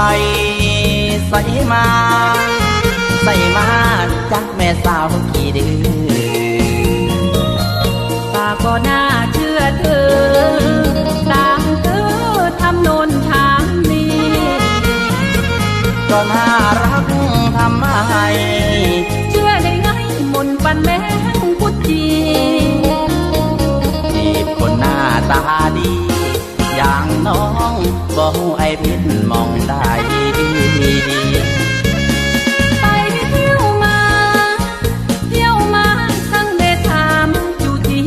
ใส่มา ใส่มาจักแม่สาวกี่ดื้อปาก็น่าเชื่อเธอตามเธอทำโนนทางนี้ก็น่ารักทำไมเชื่อได้ไงมนปันแมงพุทธีจีบคนหน้าตาดี อย่างน้องบอกไอ้พินมองได้ไปเที่ยวมาเที่ยวมาสั่งได้ถามอยู่ที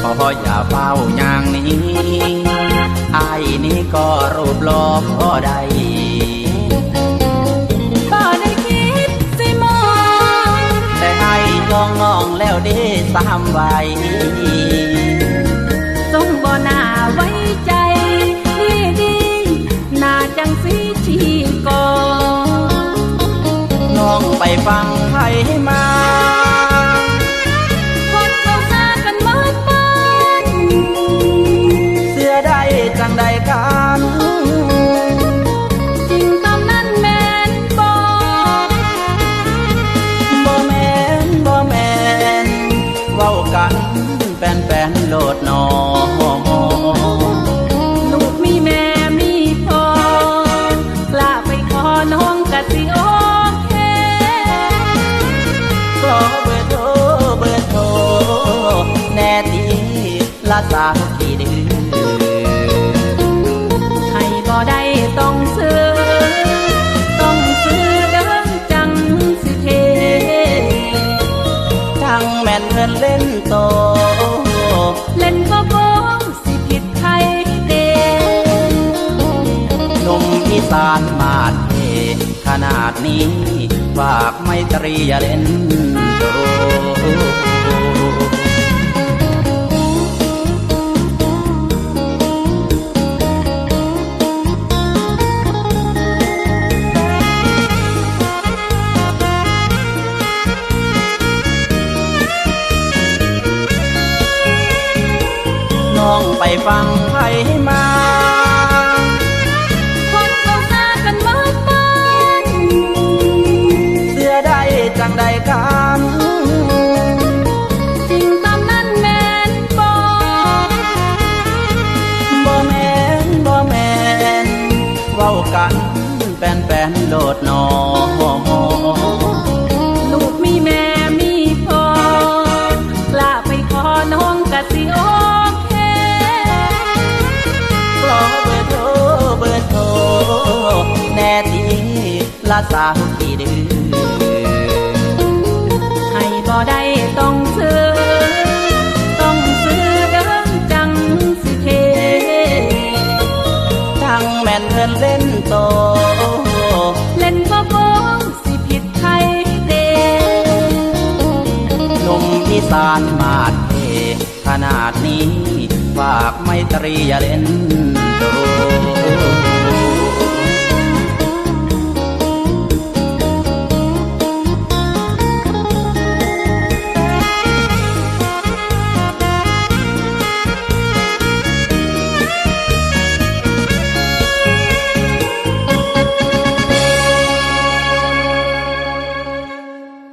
ขออย่าเฝ้าอย่างนี้ไอ้นี่ก็รูปหล่อพอได้ก็ได้คิดสิมองแต่ไอ้ยองงองแล้วเด้สามไว้ องไปฟังไผมาคนเขาซากันมากบ้านเสื้อได้จังใดกันจริงตามนั้นแม่นบอกบ่แม่นบ่แม่นเว้ากันแฟนๆโลด ละสาวกี่เดือนให้บ่ได้ต้องซื้อ ต้องซื้อเดินจังสิเทจังแม่นเพิ่นเล่นโต เล่นก็โกงสิผิดใครเดหนุ่มอีสานมาดเทขนาดนี้ฝากไม่ตรีอย่าเล่นโต องไปฟังไผมาคนเขาซากันมากบ้านเสื้อได้จังใดกันจริงตามนั้นแม่นบอกบ่แม่นบ่แม่นเว้ากันแฟนๆโลดนอ สาวกี่ดือให้บ่ได้ต้องซื้อ ต้องซื้อเดินจังสิเทจังแม่นเพิ่นเล่นโต เล่นก็โกงสิผิดใครเดหนุ่มอีสานมาดเทขนาดนี้ฝากไม่ตรีอย่าเล่น